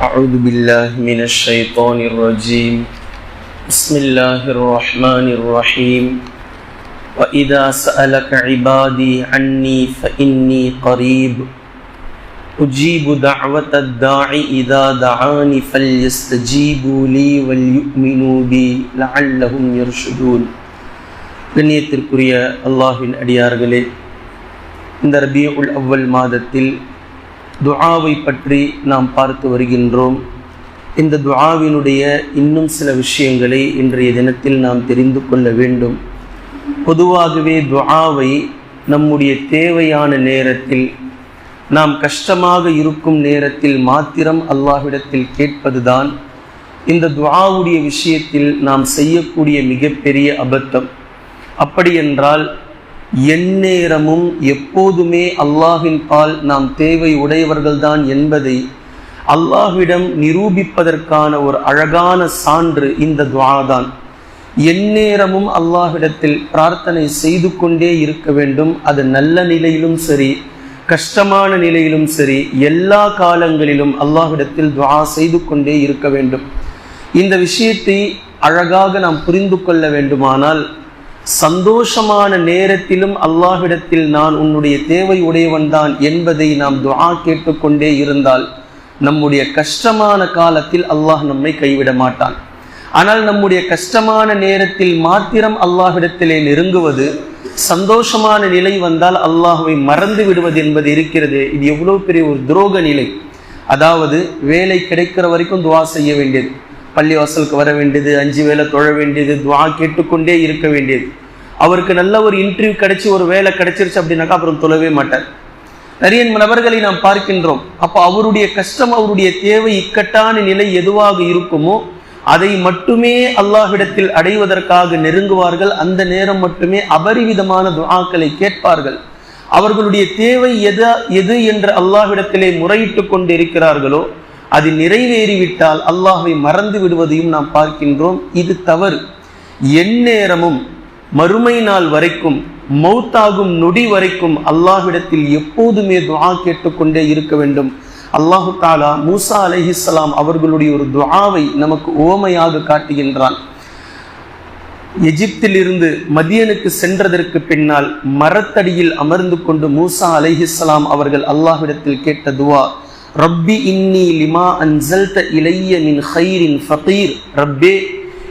أعوذ بالله من الشيطان الرجيم بسم الله الرحمن الرحيم وإذا سألك عبادي عني فإني قريب أجيب دعوة الداعي إذا دعاني فليستجيبوا لي وليؤمنوا بي لعلهم يرشدون கண்ணியத்திற்குரிய அல்லாஹின் அடியார்களே இந்த ரபியுல் அவ்வல் மாதத்தில் துஆவை பற்றி நாம் பார்த்து வருகின்றோம். இந்த துஆவினுடைய இன்னும் சில விஷயங்களை இன்றைய தினத்தில் நாம் தெரிந்து கொள்ள வேண்டும். பொதுவாகவே துஆவை நம்முடைய தேவையான நேரத்தில் நாம் கஷ்டமாக இருக்கும் நேரத்தில் மாத்திரம் அல்லாஹ்விடத்தில் கேட்பதுதான் இந்த துஆவுடைய விஷயத்தில் நாம் செய்யக்கூடிய மிகப்பெரிய அபத்தம். அப்படியென்றால் எந்நேரமும் எப்போதுமே அல்லாஹின் பால் நாம் தேவை உடையவர்கள்தான் என்பதை அல்லாஹ்விடம் நிரூபிப்பதற்கான ஒரு அழகான சான்று இந்த துவாதான். எந்நேரமும் அல்லாஹ்விடத்தில் பிரார்த்தனை செய்து கொண்டே இருக்க வேண்டும். அது நல்ல நிலையிலும் சரி கஷ்டமான நிலையிலும் சரி எல்லா காலங்களிலும் அல்லாஹ்விடத்தில் துவா செய்து கொண்டே இருக்க வேண்டும். இந்த விஷயத்தை அழகாக நாம் புரிந்து கொள்ள வேண்டுமானால் சந்தோஷமான நேரத்திலும் அல்லாஹ்விடத்தில் நான் உன்னுடைய தேவை உடையவன்தான் என்பதை நாம் துவா கேட்டுக்கொண்டே இருந்தால் நம்முடைய கஷ்டமான காலத்தில் அல்லாஹ் நம்மை கைவிட மாட்டான். ஆனால் நம்முடைய கஷ்டமான நேரத்தில் மாத்திரம் அல்லாஹ்விடத்திலே நெருங்குவது சந்தோஷமான நிலை வந்தால் அல்லாஹுவை மறந்து விடுவது என்பது இருக்கிறது. இது எவ்வளவு பெரிய ஒரு துரோக நிலை. அதாவது வேலை கிடைக்கிற வரைக்கும் துவா செய்ய வேண்டியது. பள்ளி வாசலுக்கு வர வேண்டியது அஞ்சு வேலை தொழ வேண்டியது துவா கேட்டுக்கொண்டே இருக்க வேண்டியது. அவருக்கு நல்ல ஒரு இன்டர்வியூ கிடைச்சி ஒரு வேலை கிடைச்சிருச்சு அப்படின்னாக்கா அப்புறம் தொழவே மாட்டார். நிறைய நபர்களை நாம் பார்க்கின்றோம். அப்போ அவருடைய கஷ்டம் அவருடைய தேவை இக்கட்டான நிலை எதுவாக இருக்குமோ அதை மட்டுமே அல்லாஹ்விடத்தில் அடைவதற்காக நெருங்குவார்கள். அந்த நேரம் மட்டுமே அபரிவிதமான துவாக்களை கேட்பார்கள். அவர்களுடைய தேவை எது எது என்று அல்லாஹ்விடத்திலே முறையிட்டு கொண்டிருக்கிறார்களோ அது நிறைவேறிவிட்டால் அல்லாஹை மறந்து விடுவதையும் நாம் பார்க்கின்றோம். இது தவறு. எந்நேரமும் மறுமை நாள் வரைக்கும் மௌத்தாகும் நொடி வரைக்கும் அல்லாஹ்விடத்தில் எப்போதுமே துவா கேட்டுக்கொண்டே இருக்க வேண்டும். அல்லாஹு தாலா மூசா அலஹிஸ்லாம் அவர்களுடைய ஒரு துவாவை நமக்கு ஓமையாக காட்டுகின்றான். எகிப்திலிருந்து மதியனுக்கு சென்றதற்கு பின்னால் மரத்தடியில் அமர்ந்து கொண்டு மூசா அலைஹிஸ்லாம் அவர்கள் அல்லாஹ்விடத்தில் கேட்ட துவா ரப்பி இன்னி லிமா அன்சல்த இளைய மின் ஹைரின் ஃபகீர். ரப்பே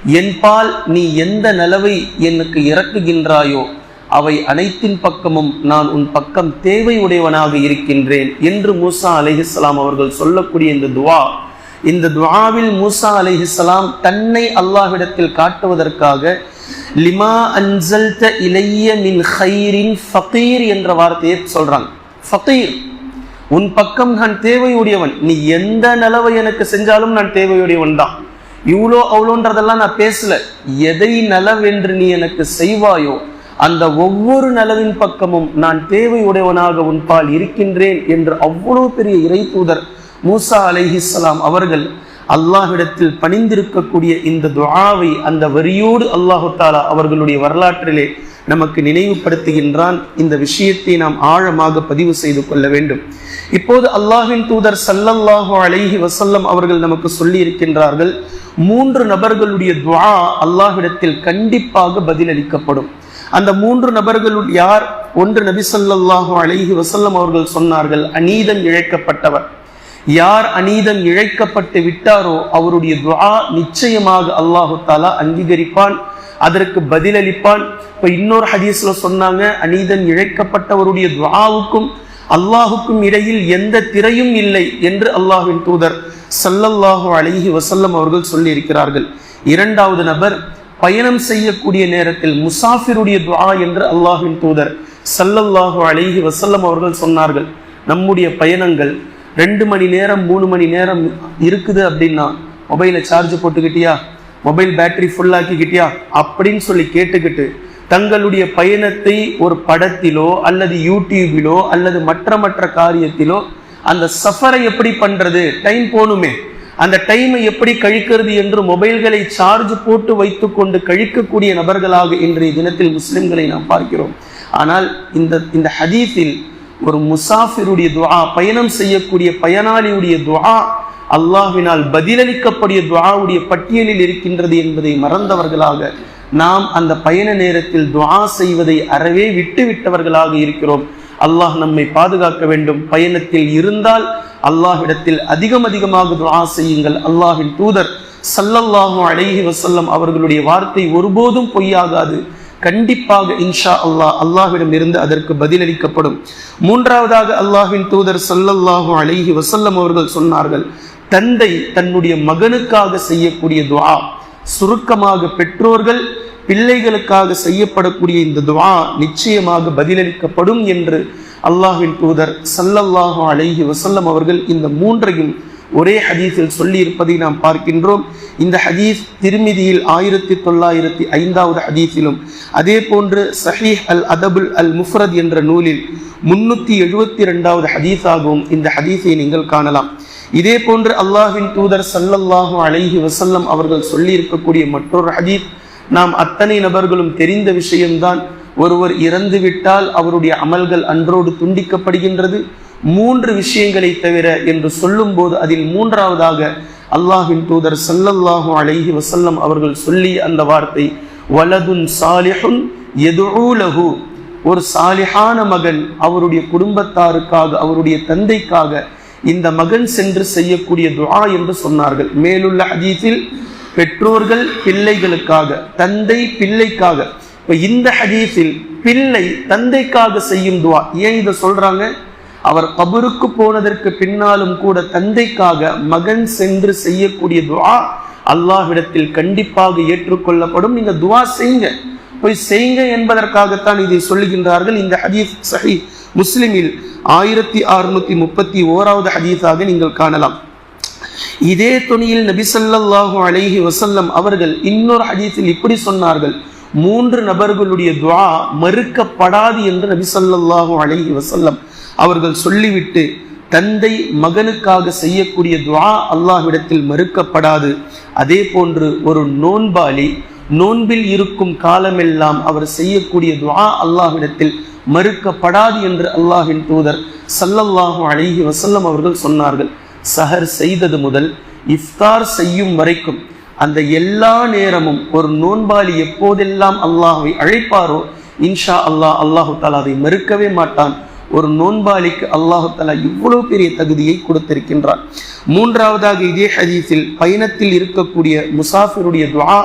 என்பால் நீ எந்த நலவை எனக்கு இறக்குகின்றாயோ அவை அனைத்தின் பக்கமும் நான் உன் பக்கம் தேவை உடையவனாக இருக்கின்றேன் என்று மூசா அலைஹிஸ்லாம் அவர்கள் சொல்லக்கூடிய இந்த துவா. இந்த துவாவில் மூசா அலைஹிஸ்லாம் தன்னை அல்லாஹ்விடத்தில் காட்டுவதற்காக லிமா அன்சல்த இளைய மின் ஹைரின் ஃபகீர் என்ற வார்த்தையை சொல்றாங்க. ஃபகீர். உன் பக்கம் நான் தேவையுடையவன். நீ எந்த நலவை எனக்கு செஞ்சாலும் நான் தேவையுடையவன் தான். இவ்வளோ அவ்வளோன்றதெல்லாம் நான் பேசல. எதை நலவென்று நீ எனக்கு செய்வாயோ அந்த ஒவ்வொரு நலவின் பக்கமும் நான் தேவையுடையவனாக உன்பால் இருக்கின்றேன் என்று அவ்வளோ பெரிய இறை தூதர் மூசா அலைஹிஸ்லாம் அவர்கள் அல்லாஹிடத்தில் பணிந்திருக்கக்கூடிய இந்த துவாவை அந்த வரியோடு அல்லாஹு தாலா அவர்களுடைய வரலாற்றிலே நமக்கு நினைவுபடுத்துகின்றான். இந்த விஷயத்தை நாம் ஆழமாக பதிவு செய்து கொள்ள வேண்டும். இப்போது அல்லாஹின் தூதர் சல்லல்லாஹு அலைஹி வசல்லம் அவர்கள் நமக்கு சொல்லி இருக்கின்றார்கள் மூன்று நபர்களுடைய துவா அல்லாஹிடத்தில் கண்டிப்பாக பதிலளிக்கப்படும். அந்த மூன்று நபர்களுள் யார்? ஒன்று நபி சல்லாஹு அலைஹி வசல்லம் அவர்கள் சொன்னார்கள் அநீதம் இழைக்கப்பட்டவர். யார் அநீதம் இழைக்கப்பட்டு விட்டாரோ அவருடைய துவா நிச்சயமாக அல்லாஹு தாலா அங்கீகரிப்பான் அதற்கு பதிலளிப்பான். இப்ப இன்னொரு ஹதீஸ்ல சொன்னாங்க அநீதம் இழைக்கப்பட்டவருடைய துவாவுக்கும் அல்லாஹுக்கும் இடையில் எந்த திரையும் இல்லை என்று அல்லாஹின் தூதர் சல்லல்லாஹு அலைஹி வசல்லம் அவர்கள் சொல்லி இருக்கிறார்கள் இரண்டாவது நபர் பயணம் செய்யக்கூடிய நேரத்தில் முசாஃபிருடைய துவா என்று அல்லாஹின் தூதர் சல்லல்லாஹு அலைஹி வசல்லம் அவர்கள் சொன்னார்கள். நம்முடைய பயணங்கள் ரெண்டு மணி நேரம் மூணு மணி நேரம் இருக்குது அப்படின்னா மொபைலை சார்ஜ் போட்டுக்கிட்டியா? மொபைல் பேட்டரி ஃபுல்லாக்கிக்கிட்டியா அப்படின்னு சொல்லி கேட்டுக்கிட்டு தங்களுடைய பயணத்தை ஒரு படத்திலோ அல்லது யூடியூபிலோ அல்லது மற்ற மற்ற காரியத்திலோ அந்த சஃபரை எப்படி பண்ணுறது டைம் போகணுமே. அந்த டைமை எப்படி கழிக்கிறது என்று மொபைல்களை சார்ஜ் போட்டு வைத்துக்கொண்டு கழிக்கக்கூடிய நபர்களாக இன்றைய தினத்தில் முஸ்லிம்களை நாம் பார்க்கிறோம். ஆனால் இந்த இந்த ஹதீஸில் ஒரு முசாஃபிருடைய துவா பயணம் செய்யக்கூடிய பயனாளியுடைய துவா அல்லாஹினால் பதிலளிக்கப்படிய துவாவுடைய பட்டியலில் இருக்கின்றது என்பதை மறந்தவர்களாக நாம் அந்த பயண நேரத்தில் துவா செய்வதை அறவே விட்டுவிட்டவர்களாக இருக்கிறோம். அல்லாஹ் நம்மை பாதுகாக்க வேண்டும். பயணத்தில் இருந்தால் அல்லாஹ்விடத்தில் அதிகம் அதிகமாக துவா செய்யுங்கள். அல்லாஹின் தூதர் சல்லல்லாஹும் அழகி வசல்லம் அவர்களுடைய வார்த்தை ஒருபோதும் பொய்யாகாது. கண்டிப்பாக இன்ஷா அல்லாஹ் அல்லாஹ்விடம் இருந்து அதற்கு பதிலளிக்கப்படும். மூன்றாவதாக அல்லாஹின் தூதர் சல்லல்லாஹு அலைஹி வசல்லம் அவர்கள் சொன்னார்கள் தந்தை தன்னுடைய மகனுக்காக செய்யக்கூடிய துவா சுருக்கமாக பெற்றோர்கள் பிள்ளைகளுக்காக செய்யப்படக்கூடிய இந்த துவா நிச்சயமாக பதிலளிக்கப்படும் என்று அல்லாஹின் தூதர் சல்லல்லாஹு அலைஹி வசல்லம் அவர்கள் இந்த மூன்றையும் ஒரே ஹதீஸில் சொல்லி இருப்பதை நாம் பார்க்கின்றோம். இந்த ஹதீஸ் திருமிதியில் ஆயிரத்தி தொள்ளாயிரத்தி ஐந்தாவது ஹதீஸிலும் அதே போன்று சஹீஹ் அல் அதபுல் அல் முஃப்ரத் என்ற நூலில் முன்னூத்தி எழுபத்தி ரெண்டாவது ஹதீஸாகவும் இந்த ஹதீஸை நீங்கள் காணலாம். இதே போன்று அல்லாஹின் தூதர் சல்லல்லாஹு அலைஹி வசல்லம் அவர்கள் சொல்லி இருக்கக்கூடிய மற்றொரு ஹதீஸ் நாம் அத்தனை நபர்களும் தெரிந்த விஷயம்தான். ஒருவர் இறந்துவிட்டால் அவருடைய அமல்கள் அன்றோடு துண்டிக்கப்படுகின்றது. மூன்று விஷயங்களை தவிர என்று சொல்லும்போது அதில் மூன்றாவதாக அல்லாஹின் தூதர் சல்லல்லாஹு அலைஹி வசல்லம் அவர்கள் சொல்லி அந்த வார்த்தை வலதுன் சாலிஹுன் எதுலகு ஒரு சாலிஹான மகன் அவருடைய குடும்பத்தாருக்காக அவருடைய தந்தைக்காக இந்த மகன் சென்று செய்யக்கூடிய துஆ என்று சொன்னார்கள். மேலுள்ள ஹதீஸில் பெற்றோர்கள் பிள்ளைகளுக்காக தந்தை பிள்ளைக்காக இப்ப இந்த ஹதீஸில் பிள்ளை தந்தைக்காக செய்யும் துவா ஏன் இதை சொல்றாங்க? அவர் கபருக்கு போனதற்கு பின்னாலும் கூட தந்தைக்காக மகன் சென்று செய்யக்கூடிய துவா அல்லாஹ்விடத்தில் கண்டிப்பாக ஏற்றுக்கொள்ளப்படும். நீங்க துவா செய்யுங்க போய் செய்யுங்க என்பதற்காகத்தான் இதை சொல்லுகின்றார்கள். இந்த ஹதீஸ் சஹி முஸ்லிமில் ஆயிரத்தி அறுநூத்தி முப்பத்தி ஓராவது ஹதீஸாக நீங்கள் காணலாம். இதே துணியில் நபிசல்லாஹு அலைஹி வசல்லம் அவர்கள் இன்னொரு ஹதீஸில் இப்படி சொன்னார்கள். மூன்று நபர்களுடைய துவா மறுக்கப்படாது என்று நபிசல்லாஹு அலைஹி வசல்லம் அவர்கள் சொல்லிவிட்டு தந்தை மகனுக்காக செய்யக்கூடிய துவா அல்லாஹ்விடத்தில் மறுக்கப்படாது. அதே போன்று ஒரு நோன்பாளி நோன்பில் இருக்கும் காலமெல்லாம் அவர் செய்யக்கூடிய துவா அல்லாஹ்விடத்தில் மறுக்கப்படாது என்று அல்லாஹின் தூதர் சல்லல்லாஹு அழகி வசல்லம் அவர்கள் சொன்னார்கள். சஹர் செய்தது முதல் இஃப்தார் செய்யும் வரைக்கும் அந்த எல்லா நேரமும் ஒரு நோன்பாளி எப்போதெல்லாம் அல்லாஹை அழைப்பாரோ இன்ஷா அல்லாஹ் அல்லாஹு தாலா அதை மறுக்கவே மாட்டான். ஒரு நோன்பாளிக்கு அல்லாஹு இவ்வளவு பெரிய தகுதியை கொடுத்திருக்கின்றான். மூன்றாவதாக இதே ஹதீஸில் பயணத்தில் இருக்கக்கூடிய முசாஃபிருடைய துவா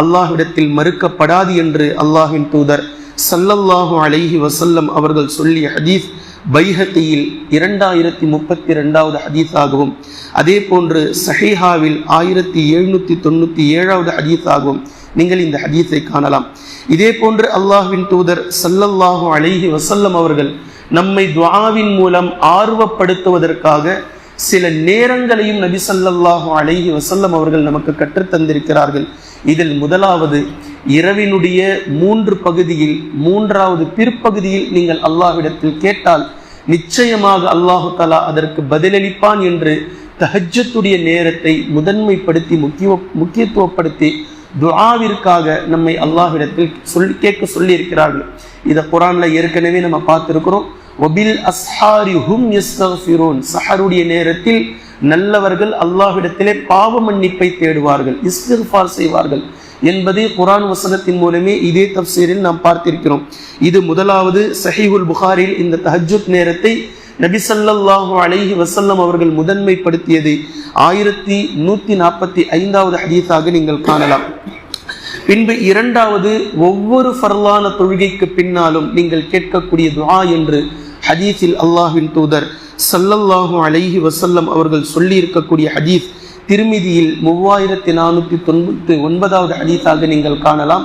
அல்லாஹ்விடத்தில் மறுக்கப்படாது என்று அல்லாஹின் தூதர் சல்லல்லாஹு அலைஹி வசல்லம் அவர்கள் சொல்லிய ஹதீஸ் பைஹத்தியில் இரண்டாயிரத்தி முப்பத்தி ரெண்டாவது ஹதீஸாகவும் அதே போன்று சஹீஹாவில் ஆயிரத்தி எழுநூத்தி தொண்ணூத்தி ஏழாவது ஹதீஸாகவும் நீங்கள் இந்த ஹதீஸை காணலாம். இதே போன்று அல்லாஹ்வின் தூதர் சல்லல்லாஹு அலைஹி வசல்லம் அவர்கள் நம்மை துவாவின் மூலம் ஆர்வப்படுத்துவதற்காக சில நேரங்களையும் நபி ஸல்லல்லாஹு அழகி வசல்லம் அவர்கள் நமக்கு கற்றுத்தந்திருக்கிறார்கள் இதில் முதலாவது இரவினுடைய மூன்று பகுதியில் மூன்றாவது பிற்பகுதியில் நீங்கள் அல்லாஹ்விடத்தில் கேட்டால் நிச்சயமாக அல்லாஹு தலா அதற்கு பதிலளிப்பான் என்று தஹஜத்துடைய நேரத்தை முதன்மைப்படுத்தி முக்கிய முக்கியத்துவப்படுத்தி துஆவிற்காக நம்மை அல்லாஹ்விடத்தில் சொல்லி கேட்க சொல்லி இருக்கிறார்கள் இதை குரான்ல ஏற்கனவே நம்ம பார்த்திருக்கிறோம். ஒபில் அஸ்ஹாரி ஹும் யஸ்தஃபிரூன் சஹருடைய நேரத்தில் நல்லவர்கள் அல்லாஹ்விடத்திலே பாவ மன்னிப்பை தேடுவார்கள் இஸ்திஃபார் செய்வார்கள் என்பதை குரான் வசனத்தின் மூலமே இதே தப்சீரில் நாம் பார்த்திருக்கிறோம். இது முதலாவது சஹீஹுல் புகாரில் இந்த தஹஜுத் நேரத்தை நபி ஸல்லல்லாஹு அலைஹி வசல்லம் அவர்கள் முதன்மைப்படுத்தியது ஆயிரத்தி நூத்தி நாற்பத்தி ஐந்தாவது ஹதீஸாக நீங்கள் காணலாம். பின்பு இரண்டாவது ஒவ்வொரு ஃபர்லான தொழுகைக்கு பின்னாலும் நீங்கள் கேட்கக்கூடிய துவா என்று ஹதீஸில் அல்லாஹின் தூதர் சல்லல்லாஹு அலைஹி வசல்லம் அவர்கள் சொல்லி இருக்கக்கூடிய ஹதீஸ் திருமிதியில் மூவாயிரத்தி நானூற்றி தொண்ணூற்றி ஒன்பதாவது ஹதீஸாக நீங்கள் காணலாம்.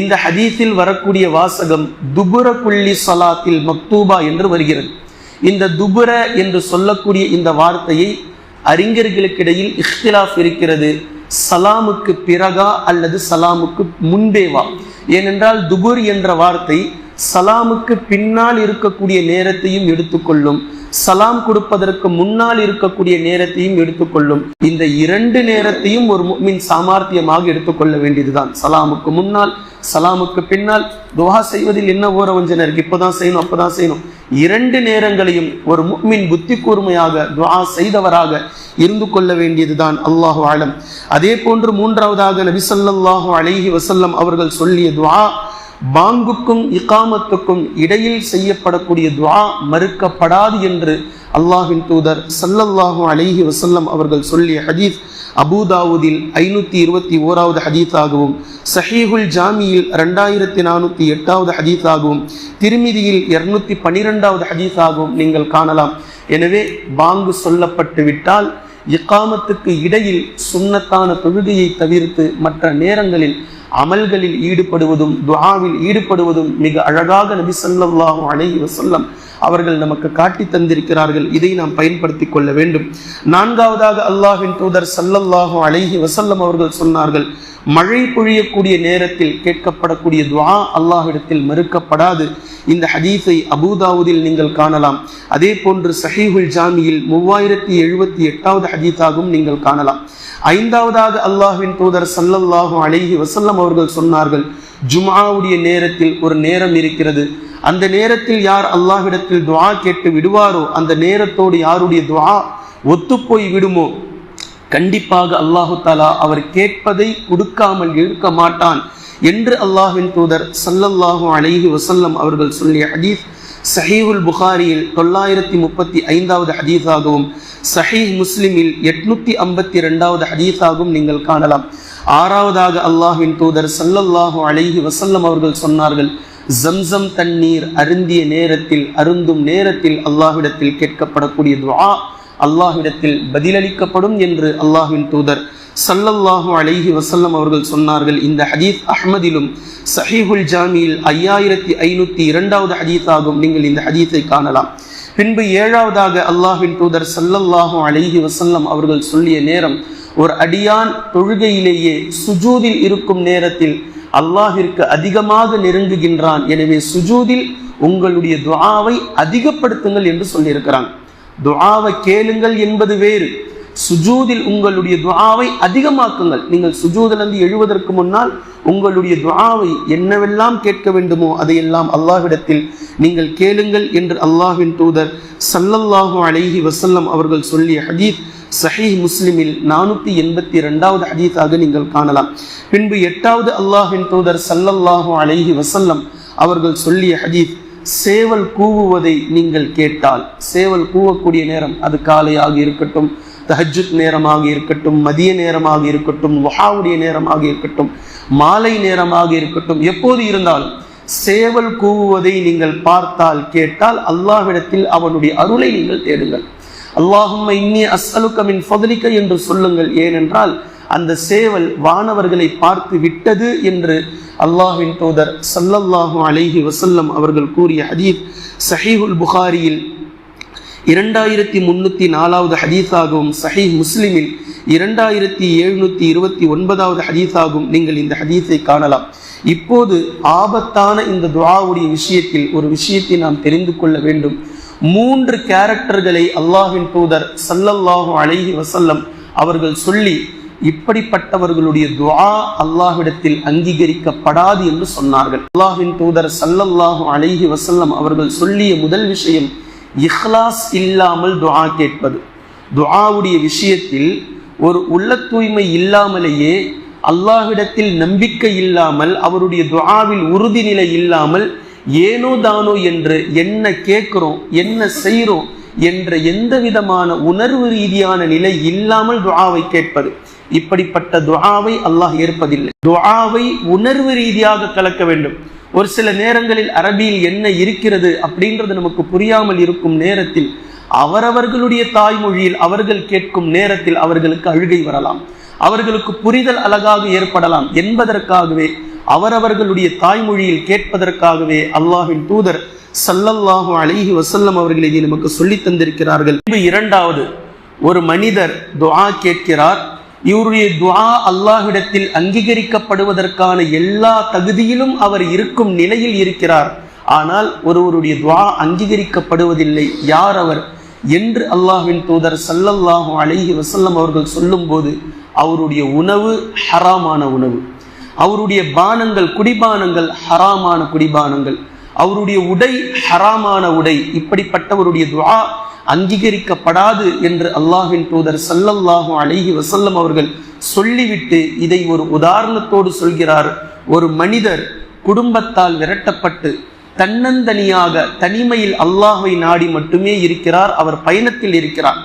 இந்த ஹதீஸில் வரக்கூடிய வாசகம் துபுர புள்ளி சலாத்தில் மக்தூபா என்று வருகிறது. இந்த துபுர என்று சொல்லக்கூடிய இந்த வார்த்தையை அறிஞர்களுக்கிடையில் இஃப்திலாஃப் இருக்கிறது. சலாமுக்கு பிறகா அல்லது சலாமுக்கு முன்பேவா? ஏனென்றால் துபுர் என்ற வார்த்தை சலாமுக்கு பின்னால் இருக்கக்கூடிய நேரத்தையும் எடுத்துக்கொள்ளும். சலாம் கொடுப்பதற்கு முன்னால் இருக்கக்கூடிய நேரத்தையும் எடுத்துக்கொள்ளும். இந்த இரண்டு நேரத்தையும் ஒரு மின் சாமர்த்தியமாக எடுத்துக்கொள்ள வேண்டியதுதான். சலாமுக்கு முன்னால் சலாமுக்கு பின்னால் துவா செய்வதில் என்ன ஓர வஞ்சனை இப்பதான் செய்யணும் அப்பதான் செய்யணும். இரண்டு நேரங்களையும் ஒரு முக்மின் புத்தி கூர்மையாக துவா செய்தவராக இருந்து கொள்ள வேண்டியதுதான். அல்லாஹு ஆலம் அதே போன்று மூன்றாவதாக நபிசல்லாஹு ஸல்லல்லாஹு அலைஹி வசல்லம் அவர்கள் சொல்லிய துவா பாங்குக்கும் இகாமத்துக்கும் இடையில் செய்யப்படக்கூடிய துவா மறுக்கப்படாது என்று அல்லாஹின் தூதர் சல்லல்லாஹு அலைஹி வசல்லம் அவர்கள் சொல்லிய ஹதீஸ் அபுதாவுதில் ஐநூற்றி இருபத்தி ஓராவது ஹதீஸாகவும் சஹீஹுல் ஜாமியில் ரெண்டாயிரத்தி நானூற்றி எட்டாவது ஹதீஸாகவும் திருமிதியில் இருநூத்தி பன்னிரெண்டாவது ஹதீஸாகவும் நீங்கள் காணலாம். எனவே பாங்கு சொல்லப்பட்டு விட்டால் இக்காமத்துக்கு இடையில் சுண்ணத்தான தொழுகையை தவிர்த்து மற்ற நேரங்களில் அமல்களில் ஈடுபடுவதும் துவாவில் ஈடுபடுவதும் மிக அழகாக நபி ஸல்லல்லாஹு அழகி வசல்லம் அவர்கள் நமக்கு காட்டி தந்திருக்கிறார்கள். இதை நாம் பயன்படுத்தி கொள்ள வேண்டும். நான்காவதாக அல்லாஹின் தூதர் ஸல்லல்லாஹு அலைஹி வசல்லம் அவர்கள் சொன்னார்கள் மழை பொழியக்கூடிய நேரத்தில் கேட்கப்படக்கூடிய துவா அல்லாஹிடத்தில் மறுக்கப்படாது. இந்த ஹதீஸை அபூதாவுதில் நீங்கள் காணலாம். அதே போன்று சஹீஹுல் ஜாமியில் மூவாயிரத்தி எழுபத்தி எட்டாவது ஹதீஸாகவும் நீங்கள் காணலாம். ஐந்தாவதாக அல்லாஹின் தூதர் சல்லல்லாஹும் அழகி வசல்லம் வஸல்லம் அவர்கள் சொன்னார்கள் ஜுமாவுடைய நேரத்தில் ஒரு நேரம் இருக்கிறது. அந்த நேரத்தில் யார் அல்லாஹ்விடத்தில் துவா கேட்டு விடுவாரோ அந்த நேரத்தோடு யாருடைய துவா ஒத்துப்போய் விடுமோ? கண்டிப்பாக அல்லாஹு தாலா அவர் கேட்பதை கொடுக்காமல் இழுக்க மாட்டான் என்று அல்லாஹின் தூதர் சல்லல்லாஹு அலைஹி வசல்லம் அவர்கள் சொல்லிய ஹதீஸ் சஹீஹுல் புகாரியில் தொள்ளாயிரத்தி முப்பத்தி ஐந்தாவது ஹதீஸாகவும் சஹீஹ் முஸ்லிமில் எட்நூத்தி ஐம்பத்தி ரெண்டாவது ஹதீஸாகவும் நீங்கள் காணலாம். ஆறாவதாக அல்லாஹ்வின் தூதர் சல்லல்லாஹு அலைஹி வசல்லம் அவர்கள் சொன்னார்கள் ஜம்சம் தண்ணீர் அருந்திய நேரத்தில் அருந்தும் நேரத்தில் அல்லாஹ்விடத்தில் கேட்கப்படக்கூடிய துவா அல்லாஹ்விடத்தில் பதிலளிக்கப்படும் என்று அல்லாஹ்வின் தூதர் சல்லல்லாஹு அலைஹி வசல்லம் அவர்கள் சொன்னார்கள். இந்த ஹதீஸ் அஹ்மதிலும் சஹீஹுல் ஜாமியில் ஐயாயிரத்தி ஐநூற்றி இரண்டாவது ஹதீஸாகும். நீங்கள் இந்த ஹதீஸை காணலாம். பின்பு ஏழாவதாக அல்லாஹ்வின் தூதர் சல்லல்லாஹு அலைஹி வசல்லம் அவர்கள் சொல்லிய நேரம் ஒரு அடியான் தொழுகையிலேயே சுஜூதில் இருக்கும் நேரத்தில் அல்லாஹிற்கு அதிகமாக நெருங்குகின்றான். எனவே சுஜூதில் உங்களுடைய துவாவை அதிகப்படுத்துங்கள் என்று சொல்லியிருக்கிறான். துவாவை கேளுங்கள் என்பது வேறு. சுஜூதில் உங்களுடைய துவாவை அதிகமாக்குங்கள். நீங்கள் சுஜூதிலிருந்து எழுவதற்கு முன்னால் உங்களுடைய துவாவை என்னவெல்லாம் கேட்க வேண்டுமோ அதையெல்லாம் அல்லாஹ்விடத்தில் நீங்கள் கேளுங்கள் என்று அல்லாஹின் தூதர் சல்லல்லாஹு அலைஹி வசல்லம் அவர்கள் சொல்லிய ஹதீத் சஹீஹ் முஸ்லிமில் நானூற்றி எண்பத்தி ரெண்டாவது ஹதீஸாக நீங்கள் காணலாம். பின்பு எட்டாவது அல்லாஹின் தூதர் சல்லல்லாஹு அலைஹி வசல்லம் அவர்கள் சொல்லிய ஹதீஸ் சேவல் கூவுவதை நீங்கள் கேட்டால் சேவல் கூவக்கூடிய நேரம் அது காலையாக இருக்கட்டும் தஹஜுத் நேரமாக இருக்கட்டும் மதிய நேரமாக இருக்கட்டும் வஹாவுடைய நேரமாக இருக்கட்டும் மாலை நேரமாக இருக்கட்டும் எப்போது இருந்தாலும் சேவல் கூவுவதை நீங்கள் பார்த்தால் கேட்டால் அல்லாஹ்விடத்தில் அவனுடைய அருளை நீங்கள் தேடுங்கள். அல்லாஹும் இன்னி அஸ்அலுக்க மின் ஃபதலிக்க என்று சொல்லுங்கள். ஏனென்றால் அந்த சேவல் வானவர்களை பார்த்து விட்டது என்று அல்லாஹின் தூதர் சல்லல்லாஹு அலைஹி வசல்லம் அவர்கள் கூறிய அதீப் சஹீஹுல் புகாரியில் இரண்டாயிரத்தி முன்னூற்றி நாலாவது ஹதீஸாகவும் சஹி முஸ்லிமில் இரண்டாயிரத்தி எழுநூற்றி இருபத்தி ஒன்பதாவது ஹதீஸாகவும் நீங்கள் இந்த ஹதீஸை காணலாம். இப்போது ஆபத்தான இந்த துவாவுடைய விஷயத்தில் ஒரு விஷயத்தை நாம் தெரிந்து கொள்ள வேண்டும். மூன்று கேரக்டர்களை அல்லாஹின் தூதர் சல்லல்லாஹு அலைஹி வசல்லம் அவர்கள் சொல்லி இப்படிப்பட்டவர்களுடைய துவா அல்லாஹ்விடத்தில் அங்கீகரிக்கப்படாது என்று சொன்னார்கள். அல்லாஹின் தூதர் சல்லல்லாஹு அலைஹி வசல்லம் அவர்கள் சொல்லிய முதல் விஷயம் இஹ்லாஸ் இல்லாமல் துஆ கேட்பது. துஆவுடைய விஷயத்தில் ஒரு உள்ள தூய்மை இல்லாமலேயே அல்லாஹ்விடத்தில் நம்பிக்கை இல்லாமல் அவருடைய துஆவில் உறுதிநிலை இல்லாமல் ஏனோ தானோ என்று என்ன கேட்குறோம் என்ன செய்கிறோம் என்ற எந்த விதமான உணர்வு ரீதியான நிலை இல்லாமல் துவாவை கேட்பது. இப்படிப்பட்ட துவாவை அல்லாஹ் ஏற்பதில்லை. துவாவை உணர்வு ரீதியாக கலக்க வேண்டும். ஒரு சில நேரங்களில் அரபியில் என்ன இருக்கிறது அப்படின்றது நமக்கு புரியாமல் இருக்கும் நேரத்தில் அவரவர்களுடைய தாய்மொழியில் அவர்கள் கேட்கும் நேரத்தில் அவர்களுக்கு அழுகை வரலாம். அவர்களுக்கு புரிதல் அழகாக ஏற்படலாம் என்பதற்காகவே அவரவர்களுடைய தாய்மொழியில் கேட்பதற்காகவே அல்லாஹின் தூதர் சல்லல்லாஹு அலிஹி வசல்லம் அவர்கள் இதை நமக்கு சொல்லித் தந்திருக்கிறார்கள். இரண்டாவது ஒரு மனிதர் துவா கேட்கிறார். இவருடைய துவா அல்லாஹிடத்தில் அங்கீகரிக்கப்படுவதற்கான எல்லா தகுதியிலும் அவர் இருக்கும் நிலையில் இருக்கிறார். ஆனால் ஒருவருடைய துவா அங்கீகரிக்கப்படுவதில்லை. யார் அவர்? என்று அல்லாஹின் தூதர் சல்லல்லாஹு அலைஹி வசல்லம் அவர்கள் சொல்லும்போது அவருடைய உணவு ஹராமான உணவு. அவருடைய பானங்கள் குடிபானங்கள் ஹராமான குடிபானங்கள். அவருடைய உடை ஹராமான உடை. இப்படிப்பட்டவருடைய துவா அங்கீகரிக்கப்படாது என்று அல்லாஹின் தூதர் சல்லல்லாஹு அழகி வசல்லம் அவர்கள் சொல்லிவிட்டு இதை ஒரு உதாரணத்தோடு சொல்கிறார். ஒரு மனிதர் குடும்பத்தால் விரட்டப்பட்டு தன்னந்தனியாக தனிமையில் அல்லாஹை நாடி மட்டுமே இருக்கிறார் அவர் பயணத்தில் இருக்கிறார்.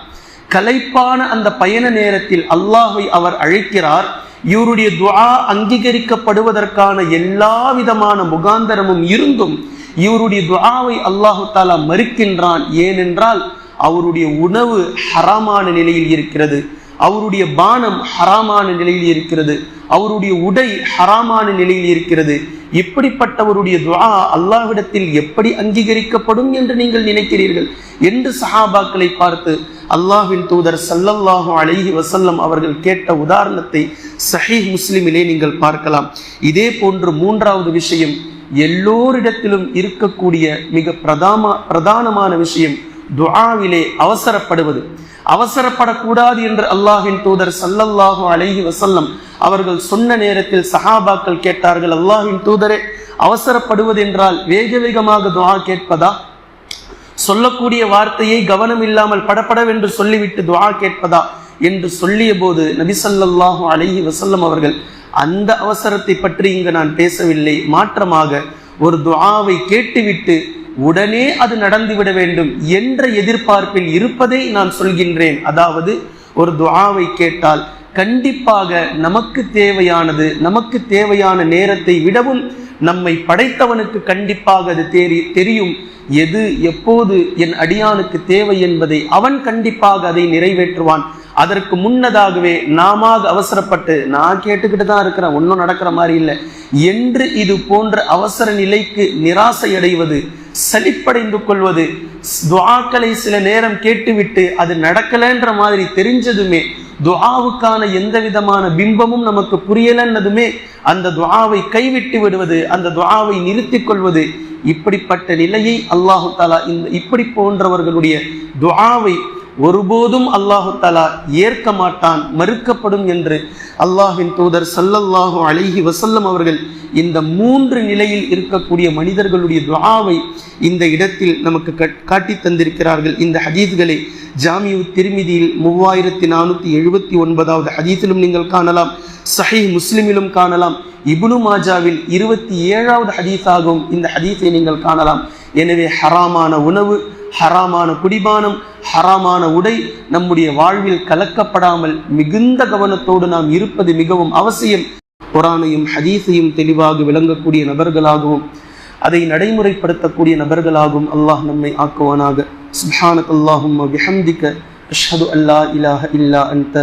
கலைப்பான அந்த பயண நேரத்தில் அல்லாஹை அவர் அழைக்கிறார். இவருடைய துவா அங்கீகரிக்கப்படுவதற்கான எல்லா விதமான முகாந்தரமும் இருந்தும் இவருடைய துவாவை அல்லாஹு தாலா மறுக்கின்றான். ஏனென்றால் அவருடைய உணவு ஹராமான நிலையில் இருக்கிறது. அவருடைய பானம் ஹராமான நிலையில் இருக்கிறது. அவருடைய உடை ஹராமான நிலையில் இருக்கிறது. இப்படிப்பட்டவருடைய துவா அல்லாஹ்விடத்தில் எப்படி அங்கீகரிக்கப்படும் என்று நீங்கள் நினைக்கிறீர்கள்? என்று சஹாபாக்களை பார்த்து அல்லாஹின் தூதர் சல்லல்லாஹு அலைஹி வசல்லம் அவர்கள் கேட்ட உதாரணத்தை சஹீஹ் முஸ்லிமிலே நீங்கள் பார்க்கலாம். இதே போன்று மூன்றாவது விஷயம் எல்லோரிடத்திலும் இருக்கக்கூடிய மிக பிரதாம பிரதானமான விஷயம் துஆவிலே அவசரப்படுவது. அவசரப்படக்கூடாது என்று அல்லாஹின் தூதர் சல்லல்லாஹு அலைஹி வசல்லம் அவர்கள் சொன்ன நேரத்தில் சஹாபாக்கள் கேட்டார்கள் அல்லாஹின் தூதரே அவசரப்படுவது என்றால் வேக வேகமாக துவா கேட்பதா? சொல்லக்கூடிய வார்த்தையை கவனம் இல்லாமல் படப்படவென்று சொல்லிவிட்டு துவா கேட்பதா என்று சொல்லிய போது நபிசல்லாஹு அலைஹி வசல்லம் அவர்கள் அந்த அவசரத்தை பற்றி இங்கு நான் பேசவில்லை. மாற்றமாக ஒரு துவாவை கேட்டுவிட்டு உடனே அது நடந்துவிட வேண்டும் என்ற எதிர்பார்ப்பில் இருப்பதை நான் சொல்கின்றேன். அதாவது ஒரு துவாவை கேட்டால் கண்டிப்பாக நமக்கு தேவையானது நமக்கு தேவையான நேரத்தை விடவும் நம்மை படைத்தவனுக்கு கண்டிப்பாக அது தெரி தெரியும். எது எப்போது என் அடியானுக்கு தேவை என்பதை அவன் கண்டிப்பாக அதை நிறைவேற்றுவான். அதற்கு முன்னதாகவே நாம அவசரப்பட்டு நான் கேட்டுக்கிட்டு தான் இருக்கிறேன் ஒன்றும் நடக்கிற மாதிரி இல்லை என்று இது போன்ற அவசர நிலைக்கு நிராசை அடைவது சலிப்படைந்து கொள்வது. துவாக்களை சில நேரம் கேட்டுவிட்டு அது நடக்கலைன்ற மாதிரி தெரிஞ்சதுமே துவாவுக்கான எந்த விதமான பிம்பமும் நமக்கு புரியலன்னதுமே அந்த துவாவை கைவிட்டு விடுவது அந்த துவாவை நிறுத்தி கொள்வது இப்படிப்பட்ட நிலையை அல்லாஹு தாலா இந்த இப்படி போன்றவர்களுடைய துவாவை ஒருபோதும் அல்லாஹு தலா ஏற்க மாட்டான் மறுக்கப்படும் என்று அல்லாஹின் தூதர் சல்லல்லாஹு அழகி வசல்லம் அவர்கள் இந்த மூன்று நிலையில் இருக்கக்கூடிய மனிதர்களுடைய துவாவை இந்த இடத்தில் நமக்கு காட்டி தந்திருக்கிறார்கள். இந்த ஹதீஸ்களை ஜாமியு திருமிதியில் மூவாயிரத்தி நானூற்றி எழுபத்தி ஒன்பதாவது ஹதீஸிலும் நீங்கள் காணலாம் சஹி முஸ்லிமிலும் காணலாம் இபுனு மாஜாவில் இருபத்தி ஏழாவது ஹதீஸாகவும் இந்த ஹதீஸை நீங்கள் காணலாம். எனவே ஹராமான உணவு ஹராமான குடிபானம் ஹராமான உடை நம்முடைய வாழ்வில் கலக்கப்படாமல் மிகுந்த கவனத்தோடு நாம் இருப்பது மிகவும் அவசியம். குரானையும் ஹதீஸையும் தெளிவாக விளங்கக்கூடிய நபர்களாகவும் அதை நடைமுறைப்படுத்தக்கூடிய நபர்களாகவும் அல்லாஹ் நம்மை ஆக்குவானாக. அல்லாஹும் அஷ்ஹது அல்லா இலாஹ இல்லா அந்த